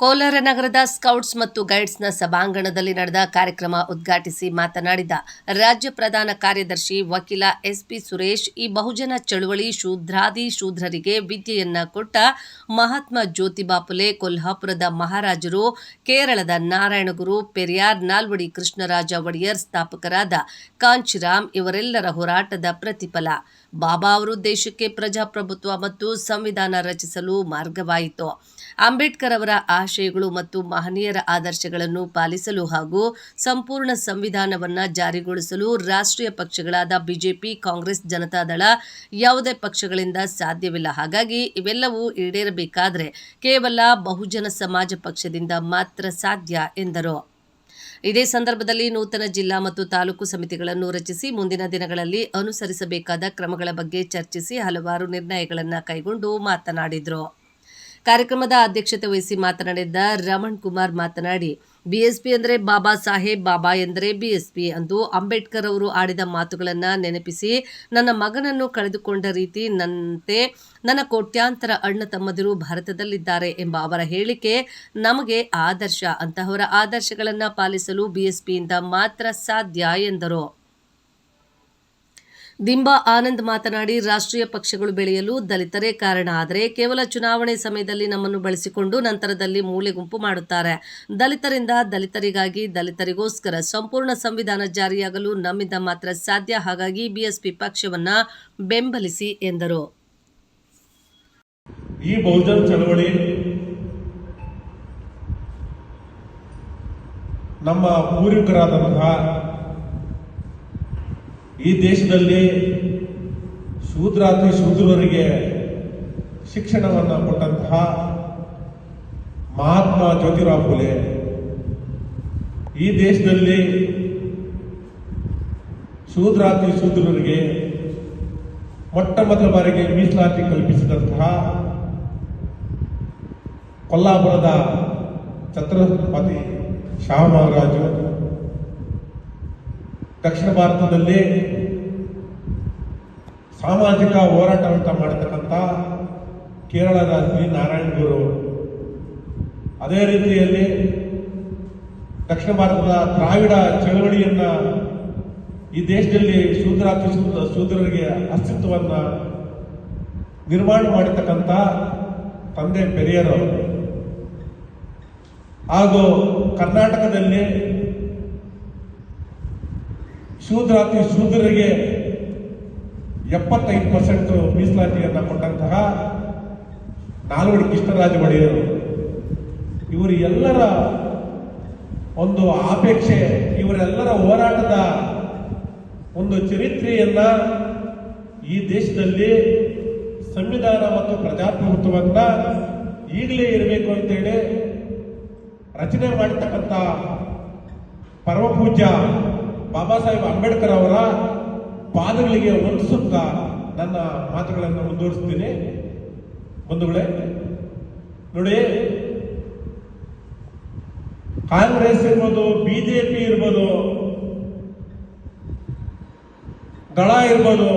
ಕೋಲಾರ ನಗರದ ಸ್ಕೌಟ್ಸ್ ಮತ್ತು ಗೈಡ್ಸ್ನ ಸಭಾಂಗಣದಲ್ಲಿ ನಡೆದ ಕಾರ್ಯಕ್ರಮ ಉದ್ಘಾಟಿಸಿ ಮಾತನಾಡಿದ ರಾಜ್ಯ ಪ್ರಧಾನ ಕಾರ್ಯದರ್ಶಿ ವಕೀಲ ಎಸ್ಪಿ ಸುರೇಶ್, ಈ ಬಹುಜನ ಚಳುವಳಿ ಶೂದ್ರಾದಿ ಶೂದ್ರರಿಗೆ ವಿದ್ಯೆಯನ್ನ ಕೊಟ್ಟ ಮಹಾತ್ಮ ಜ್ಯೋತಿಬಾ ಫುಲೆ ಕೊಲ್ಹಾಪುರದ ಮಹಾರಾಜರು, ಕೇರಳದ ನಾರಾಯಣಗುರು, ಪೆರಿಯಾರ್, ನಾಲ್ವಡಿ ಕೃಷ್ಣರಾಜ ಒಡೆಯರ್ ಸ್ಥಾಪಕರಾದ ಕಾಂಚಿರಾಮ್ ಇವರೆಲ್ಲರ ಹೋರಾಟದ ಪ್ರತಿಫಲ. ಬಾಬಾ ಅವರು ದೇಶಕ್ಕೆ ಪ್ರಜಾಪ್ರಭುತ್ವ ಮತ್ತು ಸಂವಿಧಾನ ರಚಿಸಲು ಮಾರ್ಗವಾಯಿತು. ಅಂಬೇಡ್ಕರ್ ಅವರ ಆಶಯಗಳು ಮತ್ತು ಮಹನೀಯರ ಆದರ್ಶಗಳನ್ನು ಪಾಲಿಸಲು ಹಾಗೂ ಸಂಪೂರ್ಣ ಸಂವಿಧಾನವನ್ನು ಜಾರಿಗೊಳಿಸಲು ರಾಷ್ಟ್ರೀಯ ಪಕ್ಷಗಳಾದ ಬಿಜೆಪಿ, ಕಾಂಗ್ರೆಸ್ ಜನತಾದಳ ಯಾವುದೇ ಪಕ್ಷಗಳಿಂದ ಸಾಧ್ಯವಿಲ್ಲ. ಹಾಗಾಗಿ ಇವೆಲ್ಲವೂ ಈಡೇರಬೇಕಾದರೆ ಕೇವಲ ಬಹುಜನ ಸಮಾಜ ಪಕ್ಷದಿಂದ ಮಾತ್ರ ಸಾಧ್ಯ ಎಂದರು. ಇದೇ ಸಂದರ್ಭದಲ್ಲಿ ನೂತನ ಜಿಲ್ಲಾ ಮತ್ತು ತಾಲೂಕು ಸಮಿತಿಗಳನ್ನು ರಚಿಸಿ ಮುಂದಿನ ದಿನಗಳಲ್ಲಿ ಅನುಸರಿಸಬೇಕಾದ ಕ್ರಮಗಳ ಬಗ್ಗೆ ಚರ್ಚಿಸಿ ಹಲವಾರು ನಿರ್ಣಯಗಳನ್ನು ಕೈಗೊಂಡು ಮಾತನಾಡಿದರು. ಕಾರ್ಯಕ್ರಮದ ಅಧ್ಯಕ್ಷತೆ ವಹಿಸಿ ಮಾತನಾಡಿದ ರಮಣ್ ಕುಮಾರ್ ಮಾತನಾಡಿ, ಬಿಎಸ್ಪಿ ಅಂದರೆ ಬಾಬಾ ಸಾಹೇಬ್, ಬಾಬಾ ಎಂದರೆ ಬಿಎಸ್ಪಿ ಅಂದು ಅಂಬೇಡ್ಕರ್ ಅವರು ಆಡಿದ ಮಾತುಗಳನ್ನು ನೆನಪಿಸಿ, ನನ್ನ ಮಗನನ್ನು ಕಳೆದುಕೊಂಡ ರೀತಿ ನಂತೆ ನನ್ನ ಕೋಟ್ಯಾಂತರ ಅಣ್ಣ ತಮ್ಮದಿರು ಭಾರತದಲ್ಲಿದ್ದಾರೆ ಎಂಬ ಅವರ ಹೇಳಿಕೆ ನಮಗೆ ಆದರ್ಶ. ಅಂತಹವರ ಆದರ್ಶಗಳನ್ನು ಪಾಲಿಸಲು ಬಿಎಸ್ಪಿಯಿಂದ ಮಾತ್ರ ಸಾಧ್ಯ ಎಂದರು. ದಿಂಬಾ ಆನಂದ್ ಮಾತನಾಡಿ, ರಾಷ್ಟ್ರೀಯ ಪಕ್ಷಗಳು ಬೆಳೆಯಲು ದಲಿತರೇ ಕಾರಣ. ಆದರೆ ಕೇವಲ ಚುನಾವಣೆ ಸಮಯದಲ್ಲಿ ನಮ್ಮನ್ನು ಬಳಸಿಕೊಂಡು ನಂತರದಲ್ಲಿ ಮೂಲೆ ಗುಂಪು ಮಾಡುತ್ತಾರೆ. ದಲಿತರಿಂದ ದಲಿತರಿಗಾಗಿ ದಲಿತರಿಗೋಸ್ಕರ ಸಂಪೂರ್ಣ ಸಂವಿಧಾನ ಜಾರಿಯಾಗಲು ನಮ್ಮಿಂದ ಮಾತ್ರ ಸಾಧ್ಯ. ಹಾಗಾಗಿ ಬಿಎಸ್ಪಿ ಪಕ್ಷವನ್ನ ಬೆಂಬಲಿಸಿ ಎಂದರು. ಈ ಬಹುಜನ ಚಳವಳಿ ನಮ್ಮ ಪೂರ್ವಿಕರಾದಂತಹ ಈ ದೇಶದಲ್ಲಿ ಶೂದ್ರಾತಿ ಶೂದ್ರರಿಗೆ ಶಿಕ್ಷಣವನ್ನು ಕೊಟ್ಟಂತಹ ಮಹಾತ್ಮ ಜ್ಯೋತಿರಾವ್ ಫುಲೆ, ಈ ದೇಶದಲ್ಲಿ ಶೂದ್ರಾತಿ ಶೂದ್ರರಿಗೆ ಮೊಟ್ಟ ಮೊದಲ ಬಾರಿಗೆ ಮೀಸಲಾತಿ ಕಲ್ಪಿಸಿದಂತಹ ಕೊಲ್ಲಾಪುರದ ಛತ್ರಪತಿ ಶಾಮರಾಜು ದಕ್ಷಿಣ ಭಾರತದಲ್ಲಿ ಸಾಮಾಜಿಕ ಹೋರಾಟವನ್ನು ಮಾಡ್ತಕ್ಕಂಥ ಕೇರಳದ ಶ್ರೀ ನಾರಾಯಣ ಗುರು ಅದೇ ರೀತಿಯಲ್ಲಿ ದಕ್ಷಿಣ ಭಾರತದ ದ್ರಾವಿಡ ಚಳವಳಿಯನ್ನ ಈ ದೇಶದಲ್ಲಿ ಶೂದ್ರ ಶೂದ್ರರಿಗೆ ಅಸ್ತಿತ್ವವನ್ನ ನಿರ್ಮಾಣ ಮಾಡಿರ್ತಕ್ಕಂಥ ತಂದೆ, ಪೆರಿಯರು ಹಾಗೂ ಕರ್ನಾಟಕದಲ್ಲಿ ಶೂದ್ರಾತಿ ಶೂದ್ರರಿಗೆ ಎಪ್ಪತ್ತೈದು ಪರ್ಸೆಂಟ್ ಮೀಸಲಾತಿಯನ್ನು ಕೊಟ್ಟಂತಹ ನಾಲ್ವಡಿ ಕೃಷ್ಣರಾಜ ಒಡೆಯರು ಇವರು ಎಲ್ಲರ ಒಂದು ಆಪೇಕ್ಷೆ ಇವರೆಲ್ಲರ ಹೋರಾಟದ ಒಂದು ಚರಿತ್ರೆಯನ್ನ ಈ ದೇಶದಲ್ಲಿ ಸಂವಿಧಾನ ಮತ್ತು ಪ್ರಜಾಪ್ರಭುತ್ವವನ್ನ ಈಗಲೇ ಇರಬೇಕು ಅಂತೇಳಿ ರಚನೆ ಮಾಡತಕ್ಕಂಥ ಪರಮಪೂಜ್ಯ ಬಾಬಾ ಸಾಹೇಬ್ ಅಂಬೇಡ್ಕರ್ ಅವರ ಪಾದಗಳಿಗೆ ವಂದಿಸುತ್ತಾ ನನ್ನ ಮಾತುಗಳನ್ನು ಮುಂದುವರಿಸ್ತೀನಿ ಬಂಧುಗಳೇ, ನೋಡಿ, ಕಾಂಗ್ರೆಸ್ ಇರ್ಬೋದು, ಬಿಜೆಪಿ ಇರ್ಬೋದು, ದಳ ಇರ್ಬೋದು,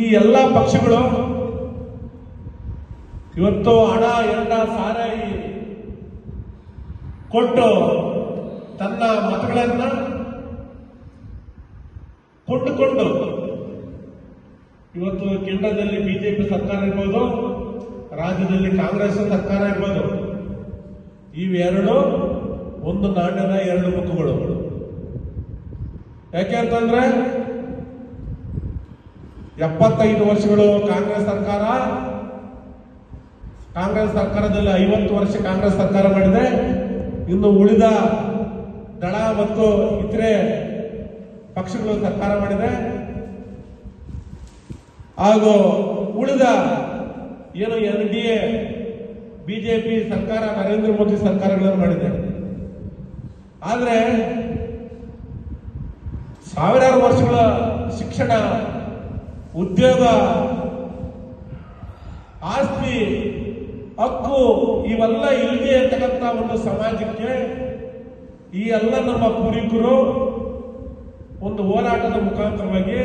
ಈ ಎಲ್ಲ ಪಕ್ಷಗಳು ಇವತ್ತು ಹಣ ಎಂಡ ಸಾರಾಯಿ ಕೊಟ್ಟು ತನ್ನ ಮತಗಳನ್ನ ಕೊಂಡುಕೊಂಡು ಇವತ್ತು ಕೇಂದ್ರದಲ್ಲಿ ಬಿಜೆಪಿ ಸರ್ಕಾರ ಇರ್ಬೋದು, ರಾಜ್ಯದಲ್ಲಿ ಕಾಂಗ್ರೆಸ್ ಸರ್ಕಾರ ಇರ್ಬೋದು ಇವೆರಡು ಒಂದು ನಾಣ್ಯದ ಎರಡು ಮುಖಗಳು. ಯಾಕೆ ಅಂತಂದ್ರೆ ಎಪ್ಪತ್ತೈದು ವರ್ಷಗಳು ಕಾಂಗ್ರೆಸ್ ಸರ್ಕಾರ, ಕಾಂಗ್ರೆಸ್ ಸರ್ಕಾರದಲ್ಲಿ ಐವತ್ತು ವರ್ಷ ಕಾಂಗ್ರೆಸ್ ಸರ್ಕಾರ ಮಾಡಿದೆ, ಇನ್ನು ಉಳಿದ ದಳ ಮತ್ತು ಇತರೆ ಪಕ್ಷಗಳು ಸರ್ಕಾರ ಮಾಡಿದೆ ಹಾಗೂ ಉಳಿದ ಏನು ಎನ್ ಡಿ ಎ ಬಿಜೆಪಿ ಸರ್ಕಾರ, ನರೇಂದ್ರ ಮೋದಿ ಸರ್ಕಾರಗಳನ್ನು ಮಾಡಿದೆ. ಆದರೆ ಸಾವಿರಾರು ವರ್ಷಗಳ ಶಿಕ್ಷಣ, ಉದ್ಯೋಗ, ಆಸ್ತಿ, ಹಕ್ಕು ಇವೆಲ್ಲ ಇಲ್ಲದೆ ಇರ್ತಕ್ಕಂಥ ಒಂದು ಸಮಾಜಕ್ಕೆ ಈ ಎಲ್ಲ ನಮ್ಮ ಪೂರ್ವಿಕರು ಒಂದು ಹೋರಾಟದ ಮುಖಾಂತರವಾಗಿ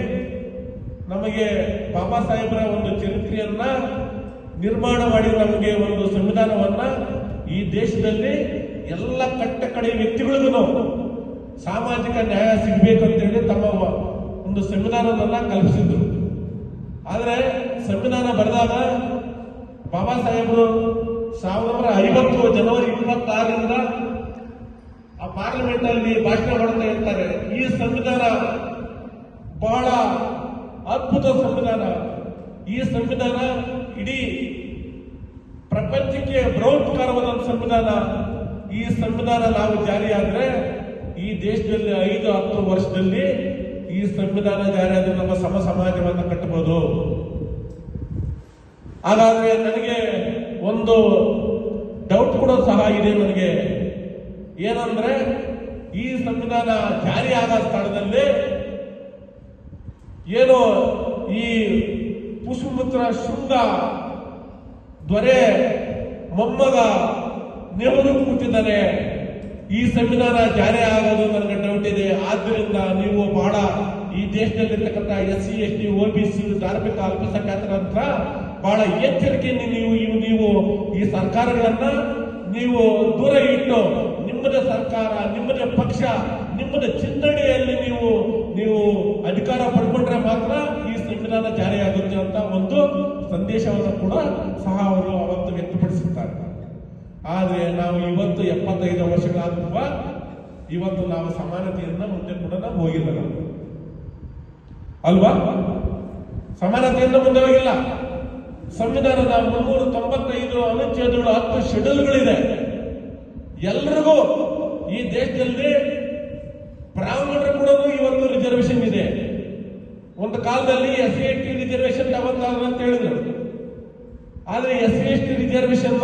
ನಮಗೆ ಬಾಬಾ ಸಾಹೇಬರ ಒಂದು ಚರಿತ್ರೆಯನ್ನ ನಿರ್ಮಾಣ ಮಾಡಿ ನಮಗೆ ಒಂದು ಸಂವಿಧಾನವನ್ನ ಈ ದೇಶದಲ್ಲಿ ಎಲ್ಲ ಕಟ್ಟ ಕಡೆ ವ್ಯಕ್ತಿಗಳಿಗೂ ಸಾಮಾಜಿಕ ನ್ಯಾಯ ಸಿಗಬೇಕು ಅಂತೇಳಿ ತಮ್ಮ ಒಂದು ಸಂವಿಧಾನವನ್ನ ಕಲ್ಪಿಸಿದ್ರು. ಆದರೆ ಸಂವಿಧಾನ ಬರೆದಾಗ ಬಾಬಾ ಸಾಹೇಬರು ಸಾವಿರದ ಐವತ್ತು ಜನವರಿ ಇಪ್ಪತ್ತಾರರಿಂದ ಪಾರ್ಲಿಮೆಂಟ್ ಅಲ್ಲಿ ಭಾಷಣ ಮಾಡ್ತಾ ಇರ್ತಾರೆ. ಈ ಸಂವಿಧಾನ ಬಹಳ ಅದ್ಭುತ ಸಂವಿಧಾನ. ಈ ಸಂವಿಧಾನ ಇಡೀ ಪ್ರಪಂಚಕ್ಕೆ ಬೃಹತ್ಕಾರವಾದ ಸಂವಿಧಾನ. ಈ ಸಂವಿಧಾನ ನಾವು ಜಾರಿಯಾದ್ರೆ ಈ ದೇಶದಲ್ಲಿ ಐದು, ಹತ್ತು ವರ್ಷದಲ್ಲಿ ಈ ಸಂವಿಧಾನ ಜಾರಿಯಾದ್ರೆ ನಮ್ಮ ಸಮ ಸಮಾಜವನ್ನು ಕಟ್ಟಬಹುದು. ಹಾಗಾದ್ರೆ ನನಗೆ ಒಂದು ಡೌಟ್ ಕೂಡ ಸಹ ಇದೆ ನನಗೆ. ಏನಂದ್ರೆ ಈ ಸಂವಿಧಾನ ಜಾರಿ ಆದ ಸ್ಥಳದಲ್ಲಿ ಏನು ಈ ಪುಷ್ಪಪುತ್ರ ಶೃಂಗ ದೊರೆ ಮೊಮ್ಮಗ ನೆಹರು ಕೂತಿದ್ದಾರೆ. ಈ ಸಂವಿಧಾನ ಜಾರಿ ಆಗೋದು ನನಗೆ ಡೌಟ್ ಇದೆ ಆದ್ದರಿಂದ ನೀವು ಬಹಳ ಈ ದೇಶದಲ್ಲಿರ್ತಕ್ಕಂಥ S C S T O B C ಧಾರ್ಮಿಕ ಅಲ್ಪಸಂಖ್ಯಾತರ ಹತ್ರ ಬಹಳ ಎಚ್ಚರಿಕೆಯಿಂದ ನೀವು ನೀವು ಈ ಸರ್ಕಾರಗಳನ್ನ ನೀವು ದೂರ ಇಟ್ಟು ನಿಮ್ಮದೇ ಸರ್ಕಾರ, ನಿಮ್ಮದ ಪಕ್ಷ, ನಿಮ್ಮದ ಚಿಂತನೆಯಲ್ಲಿ ನೀವು ನೀವು ಅಧಿಕಾರ ಪಡ್ಕೊಂಡ್ರೆ ಮಾತ್ರ ಈ ಸಂವಿಧಾನ ಜಾರಿಯಾಗುತ್ತೆ ಅಂತ ಒಂದು ಸಂದೇಶವನ್ನು ಕೂಡ ಸಹ ಅವರು ಅವತ್ತು ವ್ಯಕ್ತಪಡಿಸುತ್ತಾರೆ ಆದರೆ ನಾವು ಇವತ್ತು ಎಪ್ಪತ್ತೈದು ವರ್ಷಗಳಾದ್ರೂ ಇವತ್ತು ನಾವು ಸಮಾನತೆಯನ್ನ ಮುಂದೆ ಕೂಡ ನಾವು ಹೋಗಿಲ್ಲ ನಾವು. ಅಲ್ವಾ? ಸಮಾನತೆಯಿಂದ ಮುಂದೆ ಹೋಗಿಲ್ಲ. ಸಂವಿಧಾನದ ಮುನ್ನೂರ ತೊಂಬತ್ತೈದು ಅನುಚ್ಛೇದಗಳು ಹತ್ತು ಶೆಡ್ಯೂಲ್ಗಳಿದೆ. ಎಲ್ರಿಗೂ ಈ ದೇಶದಲ್ಲಿ ಬ್ರಾಹ್ಮಣರು ಕೂಡ ಇವತ್ತು ರಿಸರ್ವೇಶನ್ ಇದೆ. ಒಂದು ಕಾಲದಲ್ಲಿ ಎಸ್ ಸಿ ಟಿ ರಿಸರ್ವೇಶನ್ ತಗೊಂತಾರ ಅಂತ ಹೇಳಿದ್ರು. ಆದ್ರೆ S C S T reservation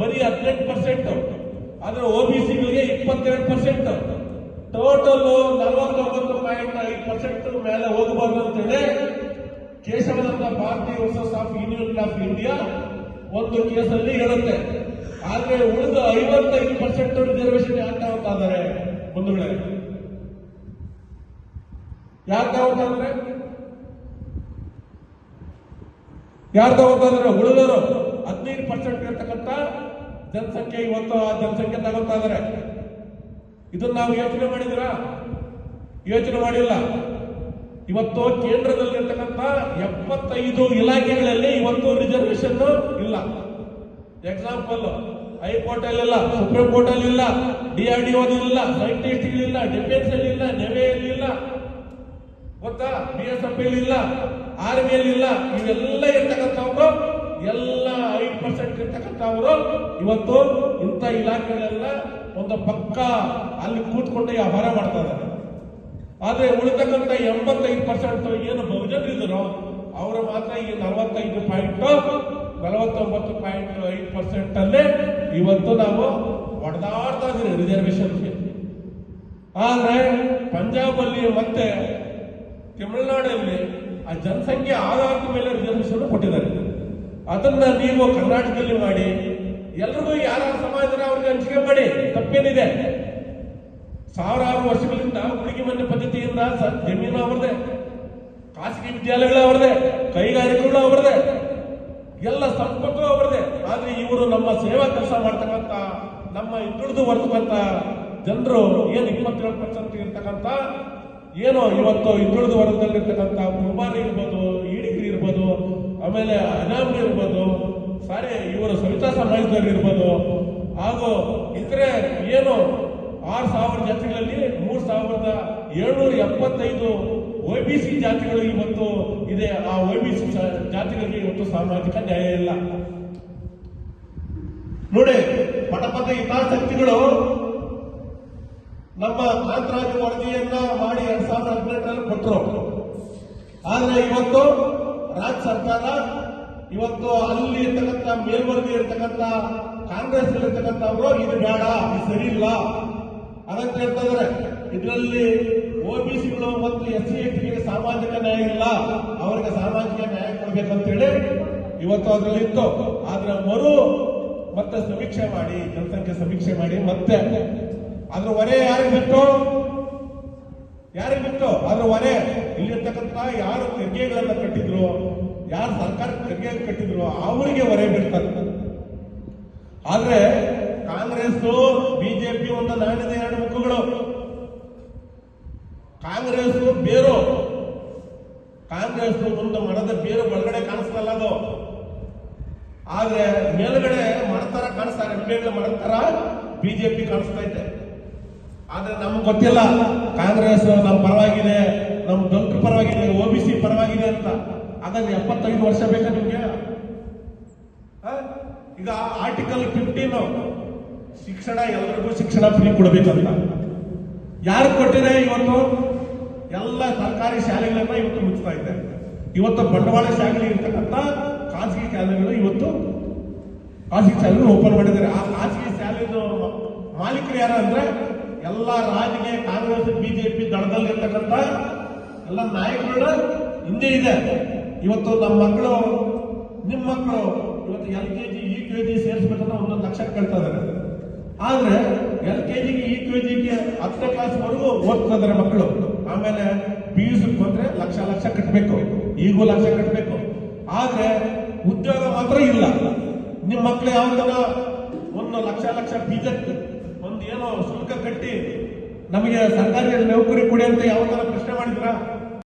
ಬರೀ ಹದಿನೆಂಟು ಪರ್ಸೆಂಟ್ ಆದ್ರೆ ಒ ಬಿ ಸಿಗಳಿಗೆ ಇಪ್ಪತ್ತೆರಡು ಪರ್ಸೆಂಟ್ ಟೋಟಲ್ ನಲವತ್ತೊಂಬತ್ತು ಪಾಯಿಂಟ್ ಐದು ಪರ್ಸೆಂಟ್ ಮೇಲೆ ಹೋಗಬಾರ್ದು ಅಂತೇಳಿ Keshavadatta Bharatiya versus of union of India ಒಂದು ಕೇಸಲ್ಲಿ ಹೇಳುತ್ತೆ. ಆದ್ರೆ ಉಳಿದ ಐವತ್ತೈದು ಪರ್ಸೆಂಟ್ ರಿಸರ್ವೇಶನ್ ಯಾಕೆ ಇದ್ದಾರೆ? ಬಂಧುಗಳೇ ಯಾಕೆ ಇದ್ದಾರೆ? ಯಾರು ತಗೋತಾ ಇದಾರೆ ಉಳಿದವರು ಹದಿನೈದು ಪರ್ಸೆಂಟ್ ಇರ್ತಕ್ಕಂಥ ಜನಸಂಖ್ಯೆ ಇವತ್ತು ಆ ಜನಸಂಖ್ಯೆ ತಗೋತಾ ಇದಾರೆ ಇದನ್ನ ನಾವು ಯೋಚನೆ ಮಾಡಿದಿರಾ ಯೋಚನೆ ಮಾಡಿಲ್ಲ. ಇವತ್ತು ಕೇಂದ್ರದಲ್ಲಿ ಇರ್ತಕ್ಕಂಥ ಎಪ್ಪತ್ತೈದು ಇಲಾಖೆಗಳಲ್ಲಿ ಇವತ್ತು ರಿಸರ್ವೇಶನ್ ಇಲ್ಲ. ಎಕ್ಸಾಂಪಲ್ ಹೈಕೋರ್ಟ್ ಅಲ್ಲಿ ಇಲ್ಲ ಸುಪ್ರೀಂ ಕೋರ್ಟ್ ಅಲ್ಲಿ ಇಲ್ಲ ಡಿಆರ್ಡಿಒ ಇಲ್ಲ ಸೈಂಟಿಸ್ಟ್ ಇಲ್ಲ ಡಿಫೆನ್ಸ್ ಅಲ್ಲಿ ಇಲ್ಲ ನೆವೆಯಲ್ಲಿ ಇಲ್ಲ. ಗೊತ್ತಾ? ಬಿ ಎಸ್ ಎಫ್ ಇಲ್ಲ ಆರ್ಮಿಯಲ್ಲಿ ಇಲ್ಲ, ಇವೆಲ್ಲ ಇರ್ತಕ್ಕಂಥವ್ರು ಎಲ್ಲ ಐದು ಪರ್ಸೆಂಟ್ ಇರ್ತಕ್ಕಂಥವ್ರು ಇವತ್ತು ಇಂಥ ಇಲಾಖೆಗಳೆಲ್ಲ ಒಂದು ಪಕ್ಕ ಅಲ್ಲಿ ಕೂತ್ಕೊಂಡು ವ್ಯವಹಾರ ಮಾಡ್ತಾ ಇದ್ದಾರೆ. ಆದ್ರೆ ಉಳಿತಕ್ಕಂಥ ಎಂಬತ್ತೈದು ಪರ್ಸೆಂಟ್ ಏನು ಬಹುಜನ ಇದ್ರು ಅವರು ಮಾತ್ರ ಈ ನಲವತ್ತೈದು ಪಾಯಿಂಟ್ ನಲವತ್ತೊಂಬತ್ತು ಪಾಯಿಂಟ್ ಐದು ಪರ್ಸೆಂಟ್ ಅಲ್ಲೇ ಇವತ್ತು ನಾವು ಹೊಡೆದಾಡ್ತಾ ಇದ್ದೀವಿ ರಿಸರ್ವೇಶನ್ಗೆ ಆದ್ರೆ ಪಂಜಾಬ್ ಅಲ್ಲಿ ಮತ್ತೆ ತಮಿಳುನಾಡಲ್ಲಿ ಆ ಜನಸಂಖ್ಯೆ ಆಧಾರದ ಮೇಲೆ ರಿಸರ್ವೇಶನ್ ಕೊಟ್ಟಿದ್ದಾರೆ. ಅದನ್ನ ನೀವು ಕರ್ನಾಟಕದಲ್ಲಿ ಮಾಡಿ, ಎಲ್ರಿಗೂ ಯಾರ ಸಮಾಜದ ಅವ್ರಿಗೆ ಹಂಚಿಕೆ ಮಾಡಿ, ತಪ್ಪೇನಿದೆ. ಸಾವಿರಾರು ವರ್ಷಗಳಿಂದ ಹುಡುಗಿ ಮನೆ ಪದ್ಧತಿಯಿಂದ ಜಮೀನು ಅವ್ರದೇ ಖಾಸಗಿ ವಿದ್ಯಾಲಯಗಳು ಅವ್ರದೇ ಕೈಗಾರಿಕೆಗಳು ಅವ್ರದೇ ಎಲ್ಲ ಸಂಪರ್ಕ ಅವ್ರದೇ. ಆದ್ರೆ ಇವರು ನಮ್ಮ ಸೇವಾ ಕೆಲಸ ಮಾಡ್ತಕ್ಕಂಥ, ನಮ್ಮ ಹಿಂದುಳಿದು ಬರ್ತಕ್ಕಂಥ ಜನರು ಏನು ಇಪ್ಪತ್ತೇಳು ಪರ್ಸೆಂಟ್ ಇರ್ತಕ್ಕಂಥ, ಏನು ಇವತ್ತು ಹಿಂದುಳಿದು ವರ್ಗದಲ್ಲಿರ್ತಕ್ಕಂಥ ಕುಮಾರ್ ಇರ್ಬೋದು, ಈಡಿಗ್ರಿ ಇರ್ಬೋದು, ಆಮೇಲೆ ಅನಾಮಿ ಇರ್ಬೋದು, ಸಾರಿ, ಇವರು ಸವಿತಾ ಸಮಾಜದಲ್ಲಿ ಇರ್ಬೋದು. ಹಾಗೂ ಇತರೆ ಏನು ಆರು ಸಾವಿರ ಜಾತಿಗಳಲ್ಲಿ ಮೂರು ಸಾವಿರದ ಏಳ್ನೂರ ಎಪ್ಪತ್ತೈದು ಒ ಬಿ ಸಿ ಜಾತಿಗಳಿಗೆ ಇವತ್ತು ಇದೆ. ಆ ಒ ಬಿ ಸಿ ಜಾತಿಗಳಿಗೆ ಇವತ್ತು ಸಾಮಾಜಿಕ ನ್ಯಾಯ ಇಲ್ಲ. ನೋಡಿ ಪಟಪದ ಹಿತಾಸಕ್ತಿಗಳು ನಮ್ಮ ಕಾಂತರಾಜು ವರದಿಯನ್ನ ಮಾಡಿ ಎರಡ್ ಸಾವಿರದ ಹದಿನೆಂಟರಲ್ಲಿ ಕೊಟ್ಟರು ಆದ್ರೆ ಇವತ್ತು ರಾಜ್ಯ ಸರ್ಕಾರ ಇವತ್ತು ಅಲ್ಲಿ ಇರ್ತಕ್ಕಂಥ ಮೇಲ್ವರ್ಗ ಇರ್ತಕ್ಕಂಥ ಕಾಂಗ್ರೆಸ್ ಇರ್ತಕ್ಕಂಥವ್ರು ಇದು ಬೇಡ, ಇದು ಸರಿ ಇಲ್ಲ. ಇದಾರೆ. ಇದರಲ್ಲಿ ಸಿಗಳು ಮತ್ತು ಎಸ್ ಸಿ ಎಸ್ ಟಿಗೆ ಸಾಮಾಜಿಕ ನ್ಯಾಯ ಇಲ್ಲ, ಅವರಿಗೆ ಸಾಮಾಜಿಕ ನ್ಯಾಯ ಕೊಡ್ಬೇಕಂತೇಳಿ ಇವತ್ತು ಅದರಲ್ಲಿ ಇತ್ತು. ಆದ್ರೆ ಮರು ಮತ್ತೆ ಸಮೀಕ್ಷೆ ಮಾಡಿ, ಜನಸಂಖ್ಯೆ ಸಮೀಕ್ಷೆ ಮಾಡಿ ಮತ್ತೆ. ಅದ್ರ ಹೊರೆ ಯಾರಿಗೆ ಬಿಟ್ಟು ಯಾರಿಗೆ ಬಿಟ್ಟು ಅದ್ರ ಹೊರೆ, ಇಲ್ಲಿರ್ತಕ್ಕಂಥ ಯಾರು ತೆರಿಗೆಗಳನ್ನ ಕಟ್ಟಿದ್ರು, ಯಾರು ಸರ್ಕಾರ ತೆರಿಗೆ ಕಟ್ಟಿದ್ರು, ಅವರಿಗೆ ಹೊರೆ ಬಿಡ್ತಾರೆ. ಆದ್ರೆ ಕಾಂಗ್ರೆಸ್ ಬಿಜೆಪಿ ಒಂದು ನಾಣ್ಯದ ಎರಡು ಮುಖಗಳು. ಕಾಂಗ್ರೆಸ್ ಬೇರು. ಕಾಂಗ್ರೆಸ್ ಒಂದು ಮರದ ಬೇರು ಒಳಗಡೆ ಕಾಣಿಸ್ತಲ್ಲ ಅದು. ಆದ್ರೆ ಮೇಲ್ಗಡೆ ಮರತರ ಕಾಣಿಸ್ತಾರೆ. ಮೇಲ್ಗಡೆ ಮರತರ ಬಿಜೆಪಿ ಕಾಣಿಸ್ತಾ ಇದೆ. ಆದ್ರೆ ನಮ್ಗೆ ಗೊತ್ತಿಲ್ಲ. ಕಾಂಗ್ರೆಸ್ ನಮ್ಮ ಪರವಾಗಿದೆ ನಮ್ಮ ದೊಡ್ಡ ಪರವಾಗಿದೆ ಒ ಬಿ ಸಿ ಪರವಾಗಿದೆ ಅಂತ. ಅದನ್ನ ಎಪ್ಪತ್ತೈದು ವರ್ಷ ಬೇಕಾ ನಿಮ್ಗೆ? ಈಗ ಆರ್ಟಿಕಲ್ ಫಿಫ್ಟೀನ್ ಶಿಕ್ಷಣ ಎಲ್ಲರಿಗೂ ಶಿಕ್ಷಣ ಫ್ರೀ ಕೊಡ್ಬೇಕಂತ. ಯಾರು ಕೊಟ್ಟಿದೆ ಇವತ್ತು? ಎಲ್ಲ ಸರ್ಕಾರಿ ಶಾಲೆಗಳನ್ನ ಇವತ್ತು ಮುಚ್ಚುತ್ತಾ ಇದೆ ಇವತ್ತು ಬಂಡವಾಳ ಶಾಲೆಗಳು ಇರ್ತಕ್ಕಂಥ ಖಾಸಗಿ ಶಾಲೆಗಳು ಇವತ್ತು ಖಾಸಗಿ ಶಾಲೆಗಳು ಓಪನ್ ಮಾಡಿದ್ದಾರೆ. ಆ ಖಾಸಗಿ ಶಾಲೆದು ಮಾಲೀಕರು ಯಾರು ಅಂದ್ರೆ ಎಲ್ಲ ರಾಜಕೀಯ ಕಾಂಗ್ರೆಸ್ ಬಿಜೆಪಿ ದಳದಲ್ಲಿರ್ತಕ್ಕಂಥ ಎಲ್ಲ ನಾಯಕರು ಹಿಂದೆ ಇದೆ. ಇವತ್ತು ನಮ್ಮ ಮಕ್ಕಳು, ನಿಮ್ಮ ಮಕ್ಕಳು ಇವತ್ತು L K G U K G ಸೇರಿಸ್ಬೇಕಂತ ಒಂದೊಂದು ಲಕ್ಷ ಕೇಳ್ತಾ ಇದ್ದಾರೆ. ಆದ್ರೆ ಎಲ್ ಕೆ ಜಿಗೆ ಇ ಕೆ ಜಿಗೆ ಹತ್ತನೇ ಕ್ಲಾಸ್ ವರೆಗೂ ಓದ್ತಾ ಇದಾರೆ ಮಕ್ಕಳು. ಆಮೇಲೆ ಪಿ ಯು ಬಂದ್ರೆ ಲಕ್ಷ ಲಕ್ಷ ಕಟ್ಟಬೇಕು ಈಗೂ ಲಕ್ಷ ಕಟ್ಟಬೇಕು ಆದ್ರೆ ಉದ್ಯೋಗ ಮಾತ್ರ ಇಲ್ಲ. ನಿಮ್ಮ ಮಕ್ಳು ಯಾವ್ದನ ಒಂದು ಲಕ್ಷ ಲಕ್ಷ ಬೀಜ ಒಂದು ಏನೋ ಶುಲ್ಕ ಕಟ್ಟಿ ನಮಗೆ ಸರ್ಕಾರಿ ನೌಕರಿ ಕೊಡಿ ಅಂತ ಯಾವ್ದಾರ ಪ್ರಶ್ನೆ ಮಾಡಿದ್ರ?